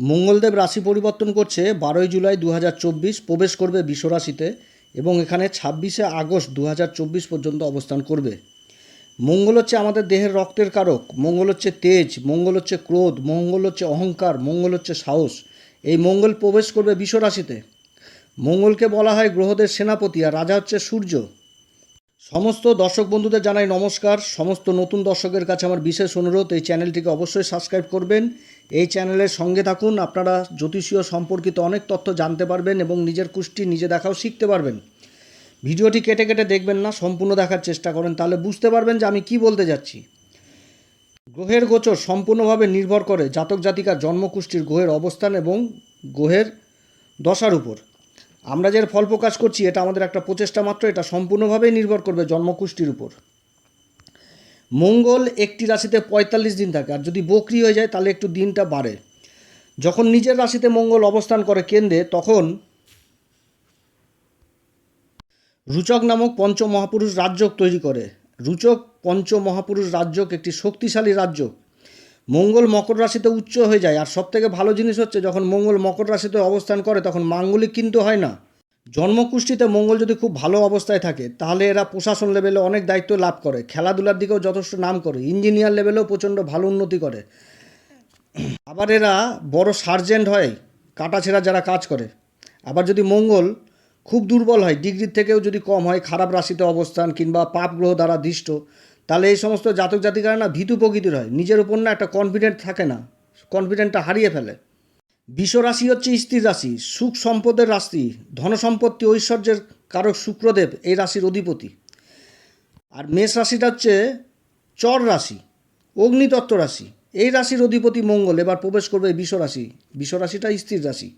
মঙ্গলদেব রাশি পরিবর্তন করছে বারোই জুলাই দু হাজার চব্বিশ প্রবেশ করবে বিশ্বরাশিতে এবং এখানে ছাব্বিশে আগস্ট দু হাজার চব্বিশ পর্যন্ত অবস্থান করবে। মঙ্গল হচ্ছে আমাদের দেহের রক্তের কারক, মঙ্গল হচ্ছে তেজ, মঙ্গল হচ্ছে ক্রোধ, মঙ্গল হচ্ছে অহংকার, মঙ্গল হচ্ছে সাহস। এই মঙ্গল প্রবেশ করবে বিশ্বরাশিতে। মঙ্গলকে বলা হয় গ্রহদের সেনাপতি আর রাজা হচ্ছে সূর্য। সমস্ত দর্শক বন্ধুদের জানাই নমস্কার। সমস্ত নতুন দর্শকের কাছে আমার বিশেষ অনুরোধ, এই চ্যানেলটিকে অবশ্যই সাবস্ক্রাইব করবেন। এই চ্যানেলের সঙ্গে থাকুন, আপনারা জ্যোতিষীয় সম্পর্কিত অনেক তথ্য জানতে পারবেন এবং নিজের কুষ্টি নিজে দেখাও শিখতে পারবেন। ভিডিওটি কেটে কেটে দেখবেন না, সম্পূর্ণ দেখার চেষ্টা করেন, তাহলে বুঝতে পারবেন যে আমি কি বলতে যাচ্ছি। গ্রহের গোচর সম্পূর্ণভাবে নির্ভর করে জাতক জাতিকার জন্মকুষ্ঠির গ্রহের অবস্থান এবং গ্রহের দশার উপর। আমরা যে ফল প্রকাশ করছি, এটা আমাদের একটা প্রচেষ্টা মাত্র, এটা সম্পূর্ণভাবেই নির্ভর করবে জন্মকুষ্ঠির উপর। মঙ্গল একটি রাশিতে পঁয়তাল্লিশ দিন থাকে, আর যদি বকরি হয়ে যায়, তাহলে একটু দিনটা বাড়ে। যখন নিজের রাশিতে মঙ্গল অবস্থান করে কেন্দ্রে, তখন রুচক নামক পঞ্চ মহাপুরুষ রাজ্যক তৈরি করে। রুচক পঞ্চ মহাপুরুষ রাজ্যক একটি শক্তিশালী রাজ্য মঙ্গল মকর রাশিতে উচ্চ হয়ে যায়। আর সবথেকে ভালো জিনিস হচ্ছে, যখন মঙ্গল মকর রাশিতে অবস্থান করে, তখন মাঙ্গলিক কিন্তু হয় না। জন্মকুষ্ঠিতে মঙ্গল যদি খুব ভালো অবস্থায় থাকে, তাহলে এরা প্রশাসন লেভেলে অনেক দায়িত্ব লাভ করে। খেলাধুলার দিকেও যথেষ্ট নাম করে। ইঞ্জিনিয়ার লেভেলেও প্রচণ্ড ভালো উন্নতি করে। আবার এরা বড় সার্জেন্ট হয়, কাটাছেঁড়া যারা কাজ করে। আবার যদি মঙ্গল খুব দুর্বল হয়, ডিগ্রির থেকেও যদি কম হয়, খারাপ রাশিতে অবস্থান কিংবা পাপ গ্রহ দ্বারা দৃষ্ট তাহলে এই সমস্ত জাতক জাতিকারা না ভীতু প্রকৃতির হয়। নিজের উপর না একটা কনফিডেন্ট থাকে না। কনফিডেন্টটা হারিয়ে ফেলে। রাশি হচ্ছে স্থির রাশি। সুখ সম্পদের রাশি। ধনসম্পত্তি ঐশ্বর্যের কারক শুক্রদেব এই রাশির অধিপতি। আর মেষ রাশিটা হচ্ছে চর রাশি, অগ্নিতত্ত্ব রাশি। এই রাশির অধিপতি মঙ্গল। এবার প্রবেশ করবে বিষ রাশি। বিষ রাশিটা স্থির রাশি।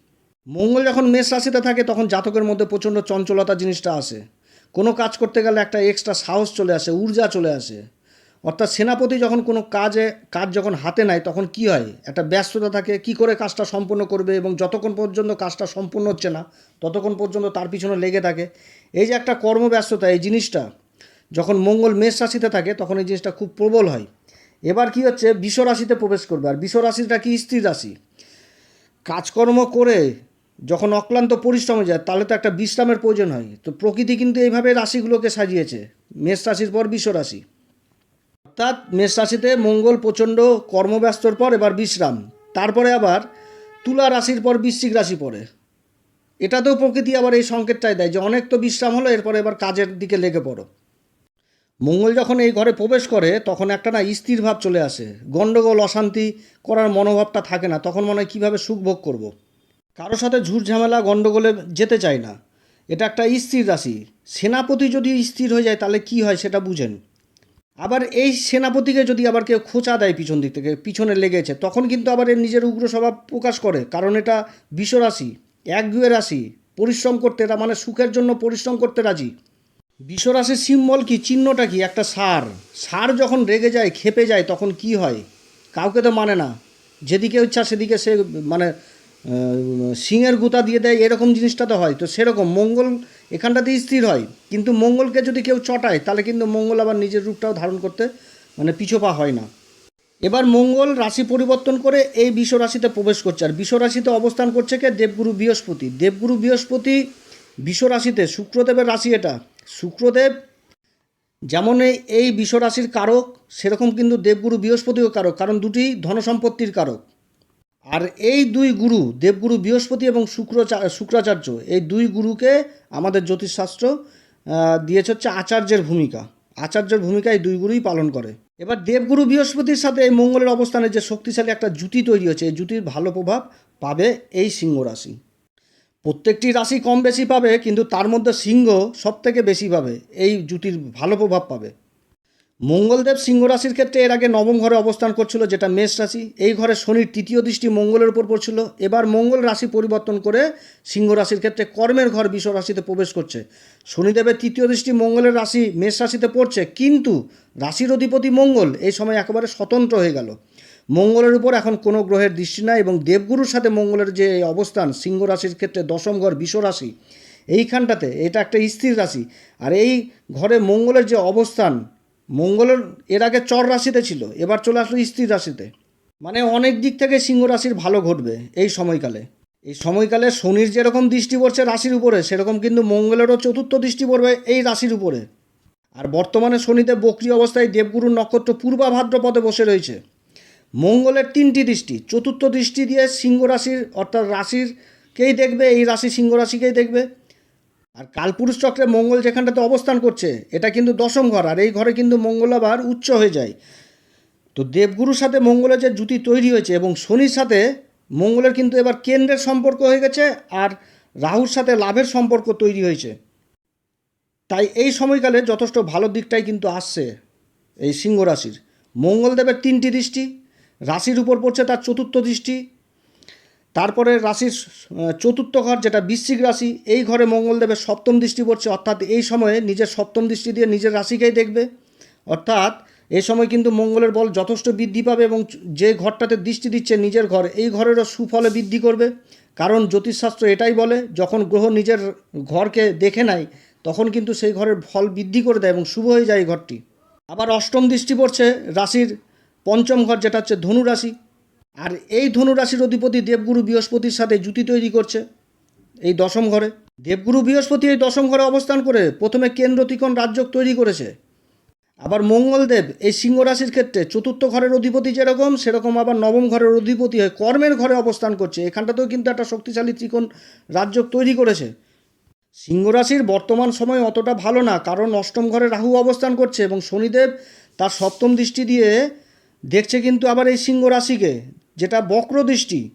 মঙ্গল যখন মেষ রাশিতে থাকে, তখন জাতকের মধ্যে প্রচণ্ড চঞ্চলতা জিনিসটা আসে। কোনো কাজ করতে গেলে একটা এক্সট্রা সাহস চলে আসে, ঊর্জা চলে আসে। অর্থাৎ সেনাপতি যখন কোনো কাজে, কাজ যখন হাতে নেয়, তখন কি হয়? একটা ব্যস্ততা থাকে, কি করে কাজটা সম্পূর্ণ করবে এবং যতক্ষণ পর্যন্ত কাজটা সম্পূর্ণ হচ্ছে না, ততক্ষণ পর্যন্ত তার পিছনে লেগে থাকে। এই যে একটা কর্মব্যস্ততা, এই জিনিসটা, যখন মঙ্গল মেষ রাশিতে থাকে, তখন এই জিনিসটা খুব প্রবল হয়। এবার কি হচ্ছে? বিষ রাশিতে প্রবেশ করবে। আর বিষ রাশিটা কি? স্থির রাশি। কাজকর্ম করে যখন অক্লান্ত পরিশ্রম যায়, তাহলে তো একটা বিশ্রামের প্রয়োজন হয়। তো প্রকৃতি কিন্তু এইভাবে রাশিগুলোকে সাজিয়েছে। মেষ রাশির পর বিষ রাশি। অর্থাৎ মেষ রাশিতে মঙ্গল প্রচণ্ড কর্মব্যস্তর পর এবার বিশ্রাম। তারপরে আবার তুলা রাশির পর বৃশ্চিক রাশি পড়ে। এটাতেও প্রকৃতি আবার এই সংকেতটাই দেয় যে অনেক তো বিশ্রাম হলো, এরপরে এবার কাজের দিকে লেগে পড়ো। মঙ্গল যখন এই ঘরে প্রবেশ করে, তখন একটা না স্থির ভাব চলে আসে। গণ্ডগোল অশান্তি করার মনোভাবটা থাকে না। তখন মনে হয় কীভাবে সুখ ভোগ করব? কারোর সাথে ঝুট ঝামেলা গণ্ডগোলে যেতে চায় না। এটা একটা স্থির রাশি। সেনাপতি যদি স্থির হয়ে যায়, তাহলে কি হয় সেটা বুঝেন। আবার এই সেনাপতিকে যদি আবার কেউ খোঁচা দেয় পিছন দিক থেকে, পিছনে লেগেছে, তখন কিন্তু আবার এর নিজের উগ্র স্বভাব প্রকাশ করে। কারণ এটা বিষ রাশি, একগুয়ে রাশি। পরিশ্রম করতে এরা মানে সুখের জন্য পরিশ্রম করতে রাজি। বিশ্বরাশির সিম্বল কি, চিহ্নটা কি? একটা সার। সার যখন রেগে যায়, খেপে যায়, তখন কি হয়? কাউকে তো মানে না। যেদিকে ইচ্ছা সেদিকে সে মানে সিংয়ের গুতা দিয়ে দেয়, এরকম জিনিসটা তো হয়। তো সেরকম, মঙ্গল এখানটাতে স্থির হয়। কিন্তু মঙ্গলকে যদি কেউ চটায়, তাহলে কিন্তু মঙ্গল আবার নিজের রূপটাও ধারণ করতে মানে পিছোপা হয় না। এবার মঙ্গল রাশি পরিবর্তন করে এই বিষ রাশিতে প্রবেশ করছে। আর বিষ রাশিতে অবস্থান করছে কে? দেবগুরু বৃহস্পতি। দেবগুরু বৃহস্পতি বিষ রাশিতে, শুক্রদেবের রাশি এটা। শুক্রদেব যেমন এই- বিষ রাশির কারক, সেরকম কিন্তু দেবগুরু বৃহস্পতিও কারক। কারণ দুটি ধনসম্পত্তির কারক। আর এই দুই গুরু, দেবগুরু বৃহস্পতি এবং শুক্র শুক্রাচার্য, এই দুই গুরুকে আমাদের জ্যোতিষশাস্ত্র দিয়েছে হচ্ছে আচার্যের ভূমিকা। আচার্যের ভূমিকা এই দুই গুরুই পালন করে। এবার দেবগুরু বৃহস্পতির সাথে এই মঙ্গলের অবস্থানে যে শক্তিশালী একটা জুতি তৈরি হচ্ছে এই জুতির ভালো প্রভাব পাবে এই সিংহ রাশি। প্রত্যেকটি রাশি কম বেশি পাবে, কিন্তু তার মধ্যে সিংহ সব থেকে বেশি পাবে, এই জুতির ভালো প্রভাব পাবে। মঙ্গলদেব সিংহ রাশির ক্ষেত্রে এর আগে নবম ঘরে অবস্থান করছিল, যেটা মেষ রাশি। এই ঘরে শনির তৃতীয় দৃষ্টি মঙ্গলের উপর পড়ছিল। এবার মঙ্গল রাশি পরিবর্তন করে সিংহ রাশির ক্ষেত্রে কর্মের ঘর বিষ রাশিতে প্রবেশ করছে। শনিদেবের তৃতীয় দৃষ্টি মঙ্গলের রাশি, মেষ রাশিতে পড়ছে। কিন্তু রাশির অধিপতি মঙ্গল এই সময় একেবারে স্বতন্ত্র হয়ে গেল। মঙ্গলের উপর এখন কোনো গ্রহের দৃষ্টি নাই এবং দেবগুরুর সাথে মঙ্গলের যে অবস্থান, সিংহ রাশির ক্ষেত্রে দশম ঘর বিষ রাশি, এইখানটাতে এটা একটা স্থির রাশি। আর এই ঘরে মঙ্গলের যে অবস্থান মঙ্গলের এর আগে চর রাশিতে ছিল, এবার চলে আসলো স্ত্রী রাশিতে। মানে অনেক দিক থেকে সিংহ রাশির ভালো ঘটবে এই সময়কালে। এই সময়কালে শনির যেরকম দৃষ্টি পড়ছে রাশির উপরে, সেরকম কিন্তু মঙ্গলেরও চতুর্থ দৃষ্টি পড়বে এই রাশির উপরে। আর বর্তমানে শনিতে বক্রি অবস্থায় দেবগুরুর নক্ষত্র পূর্বা ভাদ্রপদে বসে রয়েছে। মঙ্গলের তিনটি দৃষ্টি, চতুর্থ দৃষ্টি দিয়ে সিংহ রাশির অর্থাৎ রাশিরকেই দেখবে, এই রাশি সিংহ রাশিকেই দেখবে। আর কালপুরুষ চক্রে মঙ্গল যেখানটাতে অবস্থান করছে, এটা কিন্তু দশম ঘর, আর এই ঘরে কিন্তু মঙ্গল আবার উচ্চ হয়ে যায়। তো দেবগুরুর সাথে মঙ্গলের যে জুতি তৈরি হয়েছে এবং শনির সাথে মঙ্গলের কিন্তু এবার কেন্দ্রের সম্পর্ক হয়ে গেছে আর রাহুর সাথে লাভের সম্পর্ক তৈরি হয়েছে। তাই এই সময়কালে যথেষ্ট ভালো দিকটাই কিন্তু আসছে এই সিংহ রাশির। মঙ্গলদেবের তিনটি দৃষ্টি, রাশির উপর পড়ছে তার চতুর্থ দৃষ্টি তারপরে রাশির চতুর্থ ঘর যেটা বৃশ্চিক রাশি, এই ঘরে মঙ্গলদেবের সপ্তম দৃষ্টি পড়ছে। অর্থাৎ এই সময়ে নিজের সপ্তম দৃষ্টি দিয়ে নিজের রাশিকেই দেখবে। অর্থাৎ এই সময় কিন্তু মঙ্গলের বল যথেষ্ট বৃদ্ধি পাবে এবং যে ঘরটাতে দৃষ্টি দিচ্ছে নিজের ঘর, এই ঘরেরও সুফলে বৃদ্ধি করবে। কারণ জ্যোতিষশাস্ত্র এটাই বলে, যখন গ্রহ নিজের ঘরকে দেখে নেয়, তখন কিন্তু সেই ঘরের ফল বৃদ্ধি করে দেয় এবং শুভ হয়ে যায় এই ঘরটি। আবার অষ্টম দৃষ্টি পড়ছে রাশির পঞ্চম ঘর, যেটা হচ্ছে ধনু রাশি আর এই ধনুরাশির অধিপতি দেবগুরু বৃহস্পতির সাথে জুতি তৈরি করছে এই দশম ঘরে। দেবগুরু বৃহস্পতি এই দশম ঘরে অবস্থান করে প্রথমে কেন্দ্র ত্রিকোণ রাজ্য তৈরি করেছে। আবার মঙ্গলদেব এই সিংহ রাশির ক্ষেত্রে চতুর্থ ঘরের অধিপতি যেরকম, সেরকম আবার নবম ঘরের অধিপতি হয়ে কর্মের ঘরে অবস্থান করছে। এখানটাতেও কিন্তু একটা শক্তিশালী ত্রিকোণ রাজ্য তৈরি করেছে। সিংহ রাশির বর্তমান সময় অতটা ভালো না, কারণ অষ্টম ঘরে রাহু অবস্থান করছে এবং শনিদেব তার সপ্তম দৃষ্টি দিয়ে দেখছে কিন্তু আবার এই সিংহ রাশিকে, যেটা বক্র দৃষ্টি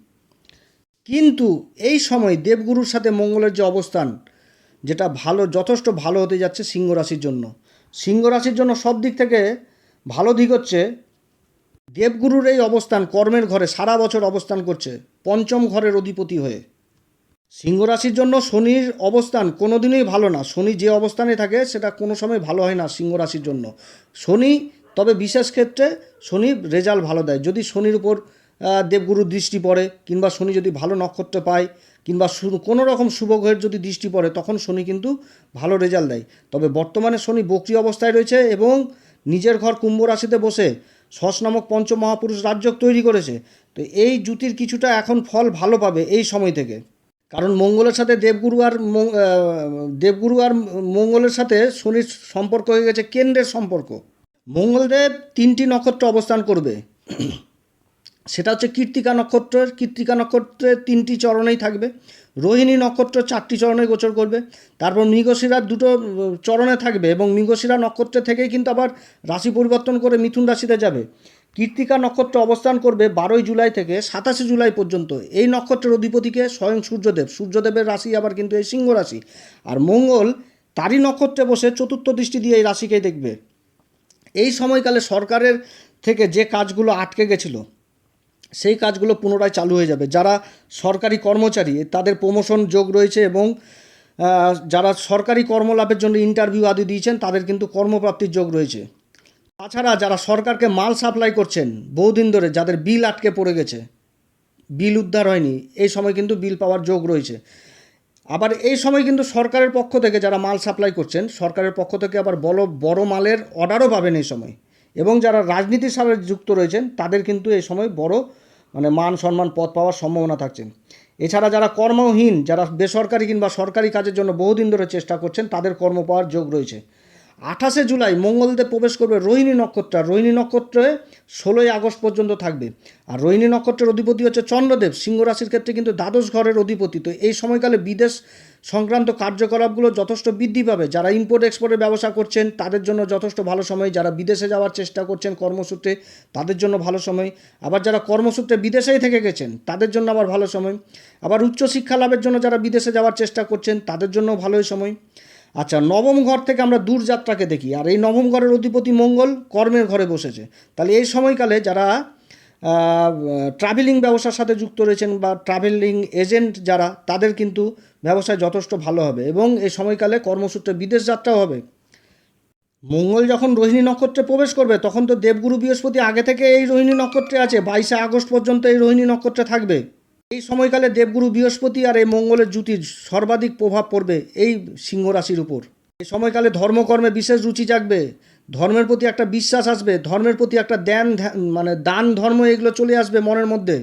কিন্তু এই সময় দেবগুরুর সাথে মঙ্গলের যে অবস্থান, যেটা ভালো, যথেষ্ট ভালো হতে যাচ্ছে সিংহ রাশির জন্য। সিংহ রাশির জন্য সব দিক থেকে ভালো দিক হচ্ছে, দেবগুরুর এই অবস্থান কর্মের ঘরে সারা বছর অবস্থান করছে, পঞ্চম ঘরের অধিপতি হয়ে। সিংহ রাশির জন্য শনির অবস্থান কোনো দিনই ভালো না। শনি যে অবস্থানে থাকে, সেটা কোনো সময় ভালো হয় না সিংহ রাশির জন্য। শনি তবে বিশেষ ক্ষেত্রে শনি রেজাল্ট ভালো দেয়। যদি শনির উপর আহ, দেবগুরুর দৃষ্টি পড়ে কিংবা শনি যদি ভালো নক্ষত্র পায় কিংবা কোনো রকম গ্রহের যদি দৃষ্টি পড়ে তখন শনি কিন্তু ভালো রেজাল্ট দেয়। তবে বর্তমানে শনি বক্রি অবস্থায় রয়েছে এবং নিজের ঘর কুম্ভ রাশিতে বসে শস নামক পঞ্চ মহাপুরুষ রাজ্য তৈরি করেছে। তো এই জুতির কিছুটা এখন ফল ভালো পাবে এই সময় থেকে। কারণ মঙ্গলের সাথে দেবগুরু আর দেবগুরু আর মঙ্গলের সাথে শনির সম্পর্ক হয়ে গেছে কেন্দ্রের সম্পর্ক। মঙ্গলদেব তিনটি নক্ষত্র অবস্থান করবে। সেটা হচ্ছে কীর্তিকা নক্ষত্রের কীর্তিকা নক্ষত্রের তিনটি চরণেই থাকবে। রোহিণী নক্ষত্র চারটি চরণে গোচর করবে। তারপর মৃগশিরার দুটো, চরণে থাকবে এবং মৃগশিরা নক্ষত্র থেকেই কিন্তু আবার রাশি পরিবর্তন করে মিথুন রাশিতে যাবে। কীর্তিকা নক্ষত্র অবস্থান করবে বারোই জুলাই থেকে সাতাশে জুলাই পর্যন্ত। এই নক্ষত্রের অধিপতিকে স্বয়ং সূর্যদেব। সূর্যদেবের রাশি আবার কিন্তু এই সিংহ রাশি। আর মঙ্গল, তারই নক্ষত্রে বসে চতুর্থ দৃষ্টি দিয়ে এই রাশিকেই দেখবে। এই সময়কালে সরকারের থেকে যে কাজগুলো আটকে গেছিল, সেই কাজগুলো পুনরায় চালু হয়ে যাবে। যারা সরকারি কর্মচারী, তাদের প্রমোশন যোগ রয়েছে এবং যারা সরকারি কর্মলাভের জন্য ইন্টারভিউ আদি দিয়েছেন, তাদের কিন্তু কর্মপ্রাপ্তির যোগ রয়েছে। তাছাড়া যারা সরকারকে মাল সাপ্লাই করছেন, বহুদিন ধরে যাদের বিল আটকে পড়ে গেছে বিল উদ্ধার হয়নি, এই সময় কিন্তু বিল পাওয়ার যোগ রয়েছে। আবার এই সময় কিন্তু সরকারের পক্ষ থেকে যারা মাল সাপ্লাই করছেন, সরকারের পক্ষ থেকে আবার বড় বড় মালের অর্ডারও পাবেন এই সময়। এবং যারা রাজনীতির সাথে যুক্ত রয়েছেন, তাদের কিন্তু এই সময় বড় মানে মান সম্মান পদ পাওয়ার সম্ভাবনা থাকছে এছাড়া যারা কর্মহীন, যারা বেসরকারি কিংবা সরকারি কাজের জন্য বহুদিন ধরে চেষ্টা করছেন, তাদের কর্ম পাওয়ার যোগ রয়েছে। আঠাশে জুলাই মঙ্গলদেব প্রবেশ করবে রোহিণী নক্ষত্র রোহিণী নক্ষত্রে ষোলোই আগস্ট পর্যন্ত থাকবে। আর রোহিণী নক্ষত্রের অধিপতি হচ্ছে চন্দ্রদেব। সিংহ রাশির ক্ষেত্রে কিন্তু দ্বাদশ ঘরের অধিপতি। তো এই সময়কালে বিদেশ সংক্রান্ত কার্যকলাপগুলো যথেষ্ট বৃদ্ধি পাবে। যারা ইম্পোর্ট এক্সপোর্টের ব্যবসা করছেন, তাদের জন্য যথেষ্ট ভালো সময়। যারা বিদেশে যাওয়ার চেষ্টা করছেন কর্মসূত্রে, তাদের জন্য ভালো সময়। আবার যারা কর্মসূত্রে বিদেশেই থেকে গেছেন, তাদের জন্য আবার ভালো সময়। আবার উচ্চশিক্ষা লাভের জন্য যারা বিদেশে যাওয়ার চেষ্টা করছেন, তাদের জন্য ভালোই সময়। আচ্ছা নবম ঘর থেকে আমরা দূরযাত্রাকে দেখি। আর এই নবম ঘরের অধিপতি মঙ্গল কর্মের ঘরে বসেছে। তাহলে এই সময়কালে যারা ট্রাভেলিং ব্যবসার সাথে যুক্ত রয়েছেন বা ট্রাভেলিং এজেন্ট যারা, তাদের কিন্তু ব্যবসায় যথেষ্ট ভালো হবে এবং এই সময়কালে কর্মসূত্রে বিদেশ যাত্রাও হবে। মঙ্গল যখন রোহিণী নক্ষত্রে প্রবেশ করবে, তখন তো দেবগুরু বৃহস্পতি আগে থেকে এই রোহিণী নক্ষত্রে আছে। বাইশে আগস্ট পর্যন্ত এই রোহিণী নক্ষত্রে থাকবে। এই সময়কালে দেবগুরু বৃহস্পতি আর এই মঙ্গলের জুতির সর্বাধিক প্রভাব পড়বে এই সিংহ রাশির উপর। এই সময়কালে ধর্মকর্মে বিশেষ রুচি জাগবে, ধর্মের প্রতি একটা বিশ্বাস আসবে, ধর্মের প্রতি একটা ধ্যান মানে দান ধর্ম এগুলো চলে আসবে মনের মধ্যে।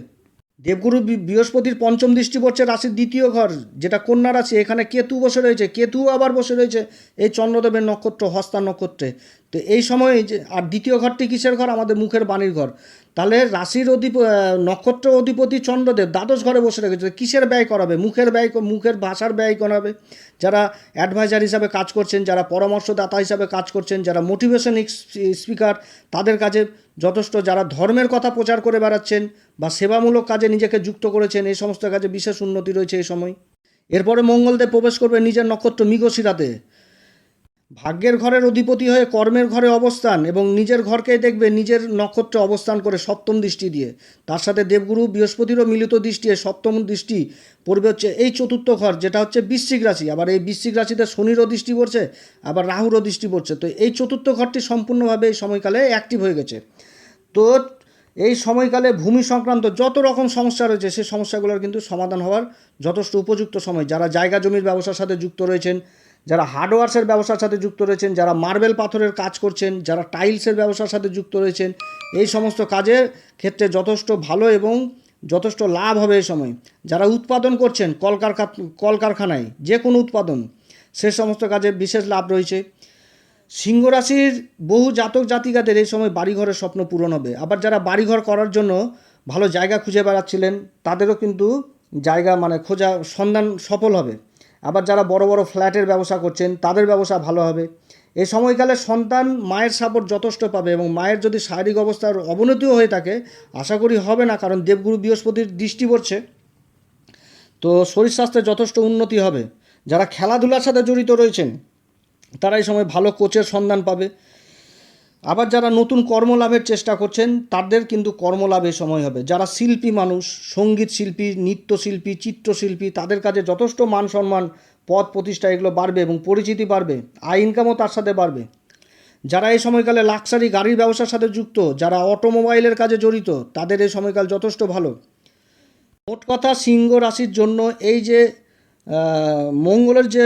দেবগুরু বৃহস্পতির পঞ্চম দৃষ্টি পড়ছে রাশির দ্বিতীয় ঘর, যেটা কন্যা রাশি, এখানে কেতু বসে রয়েছে, কেতু আবার বসে রয়েছে এই চন্দ্রদেবের নক্ষত্র, হস্তা নক্ষত্রে। তো এই সময় যে, আর দ্বিতীয় ঘরটি কিসের ঘর? আমাদের মুখের বাণীর ঘর। তাহলে রাশির অধিপ নক্ষত্র অধিপতি চন্দ্রদেব দ্বাদশ ঘরে বসে রেখেছে। কিসের ব্যয় করাবে? মুখের ব্যয় মুখের ভাষার ব্যয় করাবে। যারা অ্যাডভাইজার হিসাবে কাজ করছেন, যারা পরামর্শদাতা হিসাবে কাজ করছেন, যারা মোটিভেশন স্পিকার তাদের কাজে যথেষ্ট যারা ধর্মের কথা প্রচার করে বেড়াচ্ছেন বা সেবামূলক কাজে নিজেকে যুক্ত করেছেন, এই সমস্ত কাজে বিশেষ উন্নতি রয়েছে এই সময়। এরপরে মঙ্গলদেব প্রবেশ করবে নিজের নক্ষত্র মৃগশিরাতে। ভাগ্যের ঘরের অধিপতি হয়ে কর্মের ঘরে অবস্থান এবং নিজের ঘরকে দেখবে নিজের নক্ষত্রে অবস্থান করে সপ্তম দৃষ্টি দিয়ে। তার সাথে দেবগুরু বৃহস্পতিরও মিলিত দৃষ্টি সপ্তম দৃষ্টি পড়বে হচ্ছে এই চতুর্থ ঘর, যেটা হচ্ছে বৃশ্চিক রাশি। আবার এই বৃশ্চিক রাশিতে শনিরও দৃষ্টি পড়ছে, আবার রাহুরও দৃষ্টি পড়ছে। তো এই চতুর্থ ঘরটি সম্পূর্ণভাবে এই সময়কালে অ্যাক্টিভ হয়ে গেছে। তো এই সময়কালে ভূমি সংক্রান্ত যত রকম সমস্যা রয়েছে সেই সমস্যাগুলোর কিন্তু সমাধান হওয়ার যথেষ্ট উপযুক্ত সময়। যারা জায়গা জমির ব্যবসার সাথে যুক্ত রয়েছেন যারা হার্ডওয়ার্সের ব্যবসার সাথে যুক্ত রয়েছেন, যারা মার্বেল পাথরের কাজ করছেন, যারা টাইলসের ব্যবসার সাথে যুক্ত রয়েছেন, এই সমস্ত কাজের ক্ষেত্রে যথেষ্ট ভালো এবং যথেষ্ট লাভ হবে এই সময়। যারা উৎপাদন করছেন কলকারখা, কলকারখানায় যে কোনো উৎপাদন, সে সমস্ত কাজে বিশেষ লাভ রয়েছে। সিংহ রাশির বহু জাতক জাতিকাদের এই সময় বাড়িঘরের স্বপ্ন পূরণ হবে। আবার যারা বাড়িঘর করার জন্য ভালো জায়গা খুঁজে বেড়াচ্ছিলেন, তাদেরও কিন্তু জায়গা মানে খোঁজা সন্ধান সফল হবে। আবার যারা বড় বড় ফ্ল্যাটের ব্যবসা করছেন, তাদের ব্যবসা ভালো হবে। এই সময়কালে সন্তান মায়ের সাপোর্ট যথেষ্ট পাবে এবং মায়ের যদি শারীরিক অবস্থার অবনতিও হয়ে থাকে, আশা করি হবে না, কারণ দেবগুরু বৃহস্পতির দৃষ্টি পড়ছে। তো শরীর স্বাস্থ্যের যথেষ্ট উন্নতি হবে। যারা খেলাধুলার সাথে জড়িত রয়েছেন, তারা এই সময় ভালো কোচের সন্ধান পাবে। আবার যারা নতুন কর্মলাভের চেষ্টা করছেন, তাদের কিন্তু কর্মলাভে সময় হবে। যারা শিল্পী মানুষ, সংগীত শিল্পী, নৃত্যশিল্পী, চিত্রশিল্পী, তাদের কাছে যথেষ্ট মান সম্মান, পদ প্রতিষ্ঠা এগুলো বাড়বে এবং পরিচিতি বাড়বে, আয় ইনকামও তার সাথে বাড়বে। যারা এই সময়কালে লাক্সারি গাড়ির ব্যবসার সাথে যুক্ত, যারা অটোমোবাইলের কাজে জড়িত, তাদের এই সময়কাল যথেষ্ট ভালো। মোট কথা, সিংহ রাশির জন্য এই যে মঙ্গলের যে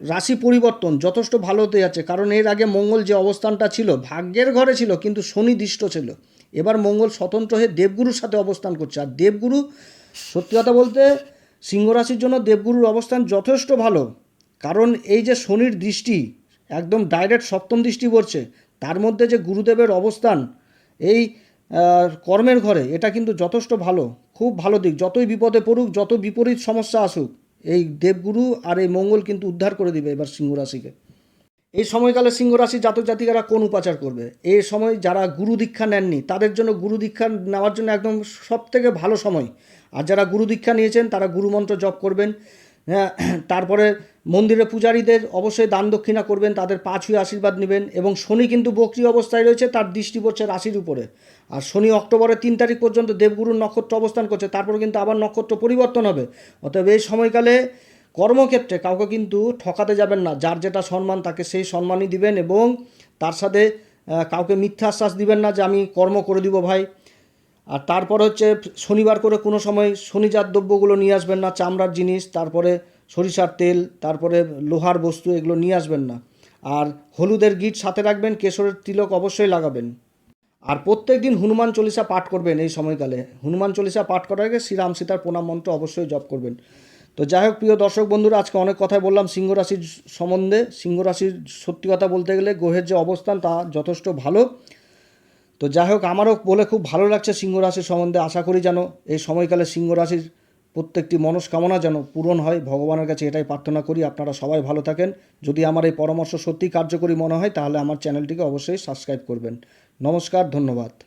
রাশি পরিবর্তন যথেষ্ট ভালো হতে যাচ্ছে। কারণ এর আগে মঙ্গল যে অবস্থানটা ছিল, ভাগ্যের ঘরে ছিল, কিন্তু শনি দৃষ্ট ছিল। এবার মঙ্গল স্বতন্ত্র হয়ে দেবগুরুর সাথে অবস্থান করছে। আর দেবগুরু, সত্যি কথা বলতে, সিংহ রাশির জন্য দেবগুরুর অবস্থান যথেষ্ট ভালো। কারণ এই যে শনির দৃষ্টি, একদম ডাইরেক্ট সপ্তম দৃষ্টি পড়ছে, তার মধ্যে যে গুরুদেবের অবস্থান, এই কর্মের ঘরে, এটা কিন্তু যথেষ্ট ভালো। খুব ভালো দিক। যতই বিপদে পড়ুক, যত বিপরীত সমস্যা আসুক এই দেবগুরু আর এই মঙ্গল কিন্তু উদ্ধার করে দিবে এবার সিংহ রাশিকে। এই সময়কালে সিংহ রাশি জাতক জাতিকারা কোন উপাচার করবে? এই সময় যারা গুরু দীক্ষা নেননি, তাদের জন্য গুরু দীক্ষা নেওয়ার জন্য একদম সব থেকে ভালো সময়। আর যারা গুরু দীক্ষা নিয়েছেন, তারা গুরুমন্ত্র জপ করবেন। হ্যাঁ তারপরে মন্দিরে পূজারীদের অবশ্যই দান দক্ষিণা করবেন, তাদের পা ছুঁয়ে আশীর্বাদ নেবেন এবং শনি কিন্তু বক্রি অবস্থায় রয়েছে, তার দৃষ্টি পড়ছে রাশির উপরে। আর শনি অক্টোবরের তিন তারিখ পর্যন্ত দেবগুরুর নক্ষত্র অবস্থান করছে, তারপর কিন্তু আবার নক্ষত্র পরিবর্তন হবে। অতএব এই সময়কালে কর্মক্ষেত্রে কাউকে কিন্তু ঠকাতে যাবেন না, যার যেটা সম্মান তাকে সেই সম্মানই দিবেন এবং তার সাথে কাউকে মিথ্যা আশ্বাস দিবেন না যে আমি কর্ম করে দিব ভাই। আর তারপর হচ্ছে শনিবার করে কোনো সময় শনিজাত দ্রব্যগুলো নিয়ে আসবেন না, চামড়ার জিনিস, তারপরে সরিষার তেল, তারপরে লোহার বস্তু, এগুলো নিয়ে আসবেন না। আর হলুদের গিট সাথে রাখবেন, কেশরের তিলক অবশ্যই লাগাবেন। আর প্রত্যেক দিন হনুমান চল্লিশা পাঠ করবেন এই সময়কালে। হনুমান চল্লিশা পাঠ করার আগে শ্রীরাম সীতার প্রণাম মন্ত্র অবশ্যই জপ করবেন। তো যাই হোক, প্রিয় দর্শক বন্ধুরা, আজকে অনেক কথাই বললাম সিংহ রাশির সম্বন্ধে। সিংহ রাশির সত্যি কথা বলতে গেলে গ্রহের যে অবস্থান, তা যথেষ্ট ভালো। তো যাই হোক, আমারও বলে খুব ভালো লাগছে সিংহ রাশির সম্বন্ধে। আশা করি যেন এই সময়কালে সিংহ রাশির প্রত্যেকটি মনস্কামনা যেন পূরণ হয়। ভগবানের কাছে এটাই প্রার্থনা করি। আপনারা সবাই ভালো থাকেন। যদি আমার এই পরামর্শ সত্যি কার্যকরী মনে হয়, তাহলে আমার চ্যানেলটিকে অবশ্যই সাবস্ক্রাইব করবেন। নমস্কার, ধন্যবাদ।